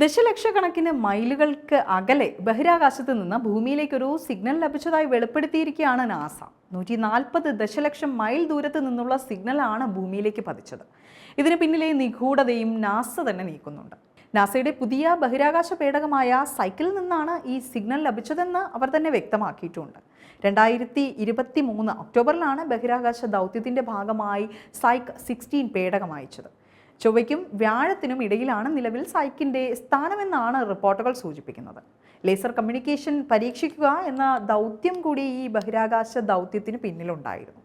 ദശലക്ഷക്കണക്കിന് മൈലുകൾക്ക് അകലെ ബഹിരാകാശത്ത് നിന്ന് ഭൂമിയിലേക്കൊരു സിഗ്നൽ ലഭിച്ചതായി വെളിപ്പെടുത്തിയിരിക്കുകയാണ് നാസ. നൂറ്റി നാൽപ്പത് ദശലക്ഷം മൈൽ ദൂരത്ത് നിന്നുള്ള സിഗ്നലാണ് ഭൂമിയിലേക്ക് പതിച്ചത്. ഇതിന് പിന്നിലെ നിഗൂഢതയും നാസ തന്നെ നീക്കുന്നുണ്ട്. നാസയുടെ പുതിയ ബഹിരാകാശ പേടകമായ സൈക്കിളിൽ നിന്നാണ് ഈ സിഗ്നൽ ലഭിച്ചതെന്ന് അവർ തന്നെ വ്യക്തമാക്കിയിട്ടുണ്ട്. രണ്ടായിരത്തി ഇരുപത്തി മൂന്ന് ഒക്ടോബറിലാണ് ബഹിരാകാശ ദൗത്യത്തിന്റെ ഭാഗമായി സൈക്ക് സിക്സ്റ്റീൻ പേടകം അയച്ചത്. ചൊവ്വയ്ക്കും വ്യാഴത്തിനും ഇടയിലാണ് നിലവിൽ സൈക്കിന്റെ സ്ഥാനമെന്നാണ് റിപ്പോർട്ടുകൾ സൂചിപ്പിക്കുന്നത്. ലേസർ കമ്മ്യൂണിക്കേഷൻ പരീക്ഷിക്കുക എന്ന ദൗത്യം കൂടി ഈ ബഹിരാകാശ ദൗത്യത്തിന് പിന്നിലുണ്ടായിരുന്നു.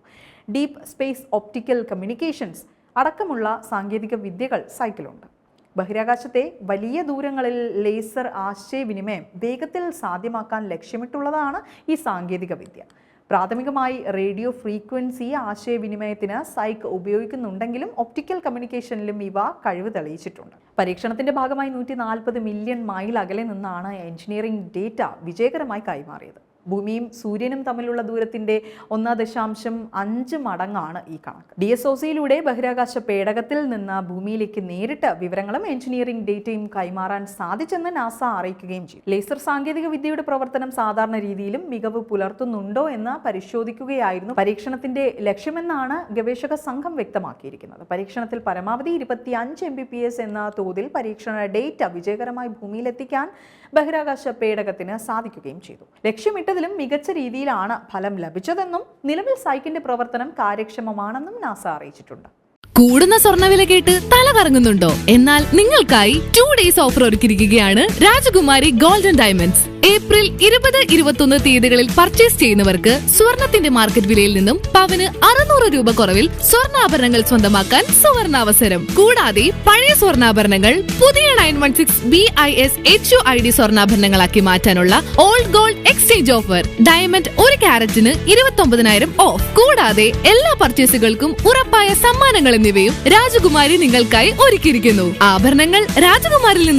ഡീപ്പ് സ്പേസ് ഒപ്റ്റിക്കൽ കമ്മ്യൂണിക്കേഷൻസ് അടക്കമുള്ള സാങ്കേതിക വിദ്യകൾ സൈക്കിളുണ്ട്. ബഹിരാകാശത്തെ വലിയ ദൂരങ്ങളിൽ ലേസർ ആശയവിനിമയം വേഗത്തിൽ സാധ്യമാക്കാൻ ലക്ഷ്യമിട്ടുള്ളതാണ് ഈ സാങ്കേതിക വിദ്യ. പ്രാഥമികമായി റേഡിയോ ഫ്രീക്വൻസി ആശയവിനിമയത്തിന് സൈക്ക് ഉപയോഗിക്കുന്നുണ്ടെങ്കിലും ഒപ്റ്റിക്കൽ കമ്മ്യൂണിക്കേഷനിലും ഇവ കഴിവ് തെളിയിച്ചിട്ടുണ്ട്. പരീക്ഷണത്തിന്റെ ഭാഗമായി നൂറ്റി മില്യൺ മൈൽ അകലെ നിന്നാണ് എഞ്ചിനീയറിംഗ് ഡേറ്റ വിജയകരമായി കൈമാറിയത്. ഭൂമിയും സൂര്യനും തമ്മിലുള്ള ദൂരത്തിന്റെ ഒന്നാം ദശാംശം അഞ്ച് മടങ്ങാണ് ഈ കണക്ക്. ഡി എസ് ഒ സിയിലൂടെ ബഹിരാകാശ പേടകത്തിൽ നിന്ന് ഭൂമിയിലേക്ക് നേരിട്ട് വിവരങ്ങളും എഞ്ചിനീയറിംഗ് ഡേറ്റയും കൈമാറാൻ സാധിച്ചെന്ന് നാസ അറിയിക്കുകയും ചെയ്തു. ലേസർ സാങ്കേതിക വിദ്യയുടെ പ്രവർത്തനം സാധാരണ രീതിയിലും മികവ് പുലർത്തുന്നുണ്ടോ എന്ന് പരിശോധിക്കുകയായിരുന്നു പരീക്ഷണത്തിന്റെ ലക്ഷ്യമെന്നാണ് ഗവേഷക സംഘം വ്യക്തമാക്കിയിരിക്കുന്നത്. പരീക്ഷണത്തിൽ പരമാവധി ഇരുപത്തി അഞ്ച് എം ബി പി എസ് എന്ന തോതിൽ പരീക്ഷണ ഡേറ്റ വിജയകരമായി ഭൂമിയിലെത്തിക്കാൻ ബഹിരാകാശ പേടകത്തിന് സാധിക്കുകയും ചെയ്തു. ലക്ഷ്യമിട്ടതിലും മികച്ച രീതിയിലാണ് ഫലം ലഭിച്ചതെന്നും നിലവിൽ സൈക്കിന്റെ പ്രവർത്തനം കാര്യക്ഷമമാണെന്നും നാസ അറിയിച്ചിട്ടുണ്ട്. കൂടുന്ന സ്വർണവില കേട്ട് തല കറങ്ങുന്നുണ്ടോ? എന്നാൽ നിങ്ങൾക്കായി ടു ഡേയ്സ് ഓഫർ ഒരുക്കിയിരിക്കുകയാണ് രാജകുമാരി ഗോൾഡൻ ഡയമണ്ട്സ് ഏപ്രിൽ ഇരുപത് ഇരുപത്തൊന്ന് തീയതികളിൽ പർച്ചേസ് ചെയ്യുന്നവർക്ക് സ്വർണത്തിന്റെ മാർക്കറ്റ് വിലയിൽ നിന്നും പവന് അറുന്നൂറ് രൂപ കുറവിൽ സ്വർണാഭരണങ്ങൾ സ്വന്തമാക്കാൻ സുവർണാവസരം. കൂടാതെ പഴയ സ്വർണാഭരണങ്ങൾ പുതിയ nine one six B I S H U I D സ്വർണാഭരണങ്ങളാക്കി മാറ്റാനുള്ള old gold exchange offer diamond ഒരു ക്യാരറ്റിന് ഇരുപത്തി ഒമ്പതിനായിരം ഓഫ് കൂടാതെ എല്ലാ പർച്ചേസുകൾക്കും ഉറപ്പായ സമ്മാനങ്ങൾ എന്നിവയും രാജകുമാരി നിങ്ങൾക്കായി ഒരുക്കിയിരിക്കുന്നു. ആഭരണങ്ങൾ രാജകുമാരിൽ നിന്ന്